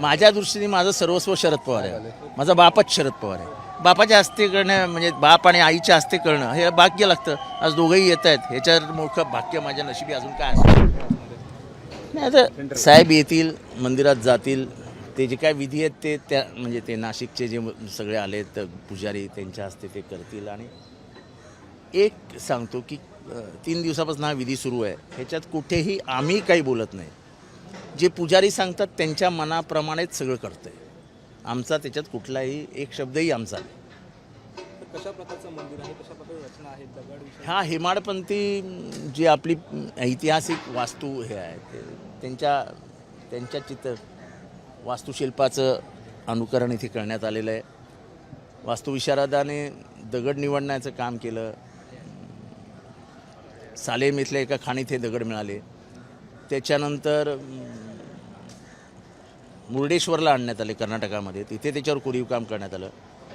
माझ्या दृष्टीने माझं सर्वस्व शरद पवार आहे. माझा बापच शरद पवार आहे. बापाच्या हस्ते करणं म्हणजे बाप आणि आईच्या हस्ते करणं हे भाग्य लागतं. आज दोघंही येत आहेत. ह्याच्यावर मोठं भाग्य माझ्या नशिबी अजून काय असतं नाही आता साहेब येतील मंदिरात जातील. ते जे काय विधी आहेत ते त्या म्हणजे ते नाशिकचे जे सगळे आले तर पुजारी त्यांच्या हस्ते ते करतील. आणि एक सांगतो की तीन दिवसापासून हा विधी सुरू आहे. ह्याच्यात कुठेही आम्ही काही बोलत नाही. जे पुजारी सांगतात त्यांच्या मनाप्रमाणेच सगळं करतंय. आमचा त्याच्यात कुठलाही एक शब्दही आमचा नाही. कशा प्रकारचं मंदिर आहे? कशा प्रकारे रचना आहे? दगड हा हेमाडपंथी जी आपली ऐतिहासिक वास्तू हे आहे ते त्यांच्या त्यांच्या चित्र वास्तुशिल्पाचं अनुकरण इथे करण्यात आलेलं आहे. वास्तुविशारदाने दगड निवडण्याचं काम केलं. सालेम इथल्या एका खाणीत हे दगड मिळाले. त्याच्यानंतर मुर्डेश्वरला आणण्यात आले कर्नाटकामध्ये. तिथे त्याच्यावर कोरीव काम करण्यात आलं.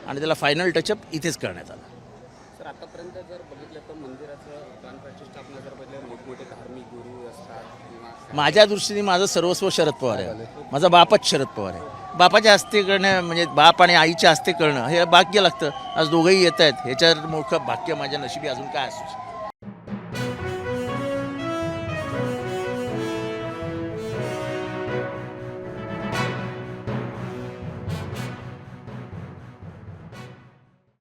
आणि त्याला फायनल टचअप इथेच करण्यात आलं. सर आतापर्यंत जर बघितलं तर मंदिराचं प्राणप्रतिष्ठापना जर बघितलं मोठमोठे धार्मिक गुरु असतात माझ्या दृष्टीने माझं सर्वस्व शरद पवार आहे. माझा बापच शरद पवार आहे. बापाच्या हस्ते करणं म्हणजे बाप आणि आईच्या हस्ते करणं हे भाग्य लागतं. आज दोघंही येत आहेत ह्याच्यावर मोठं भाग्य माझ्या नशिबी अजून काय असू शकतं?